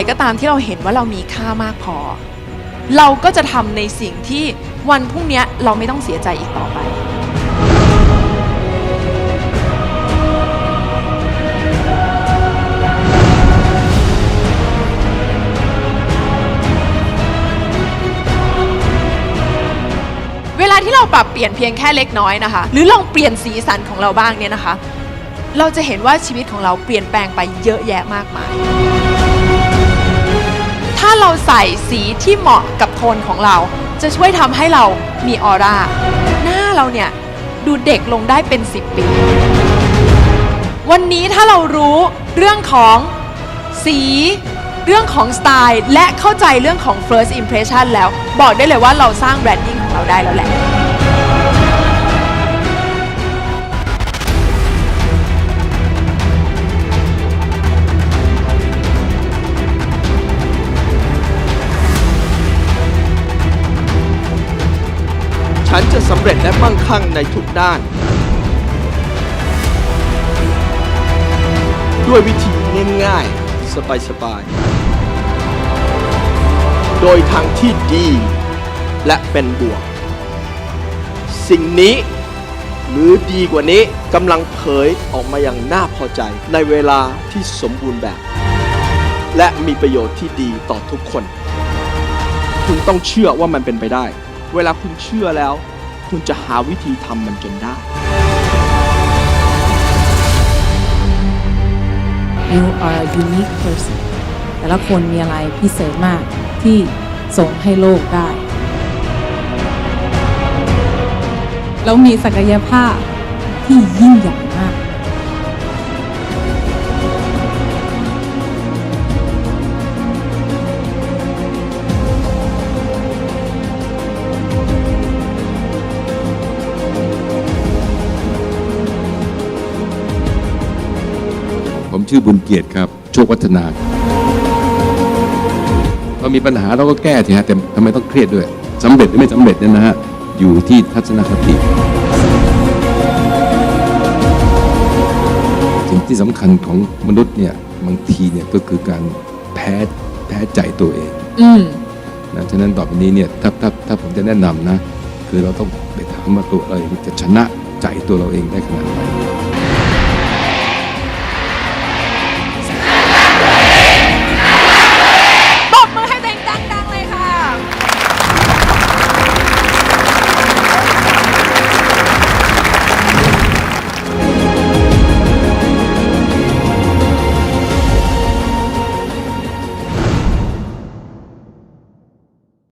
ร่ก็ตามที่เราเห็นว่าเรามีค่ามากพอ เราก็จะทำในสิ่งที่วันพรุ่งนี้เราไม่ต้องเสียใจอีกต่อไปเวลาที่เราปรับเปลี่ยนเพียงแค่เล็กน้อยนะคะ หรือลองเปลี่ยนสีสันของเราบ้างเนี่ยนะคะ เราจะเห็นว่าชีวิตของเราเปลี่ยนแปลงไปเยอะแยะมากมาย ถ้าเราใส่สีที่เหมาะกับโทนของเรา จะช่วยทำให้เรามีออร่า หน้าเราเนี่ย ดูเด็กลงได้เป็น 10 ปี วันนี้ถ้าเรารู้เรื่องของสี เรื่องของสไตล์ และเข้าใจเรื่องของ first impression แล้ว บอกได้เลยว่าเราสร้างแบรนดิ้งของเราได้แล้วแหละ สำเร็จและมั่งคั่งในทุกด้าน ด้วยวิธีง่ายๆ สบายๆ โดยทางที่ดีและเป็นบวก สิ่งนี้หรือดีกว่านี้กำลังเผยออกมาอย่างน่าพอใจในเวลาที่สมบูรณ์แบบ และมีประโยชน์ที่ดีต่อทุกคน คุณต้องเชื่อว่ามันเป็นไปได้ เวลาคุณเชื่อแล้ว คุณจะหาวิธีทำมันจนได้ you are a unique person แต่ละคนมีอะไรพิเศษมากที่ส่งให้โลกได้ เรามีศักยภาพที่ยิ่งใหญ่มาก ชื่อบุญเกียรติครับ โชควัฒนาเรามีปัญหาเราก็แก้ทีฮะแต่ทำไมต้องเครียดด้วยสำเร็จหรือไม่สำเร็จเนี่ยนะฮะอยู่ที่ทัศนคติสิ่งที่สำคัญของมนุษย์เนี่ยบางทีเนี่ยก็คือการแพ้แพ้ใจตัวเองอืมนะฉะนั้นต่อไปนี้เนี่ยถ้าถ้าถ้าผมจะแนะนำนะ คือเราต้องไปถามว่าตัวเราเองจะชนะใจตัวเราเองได้ขนาดไหน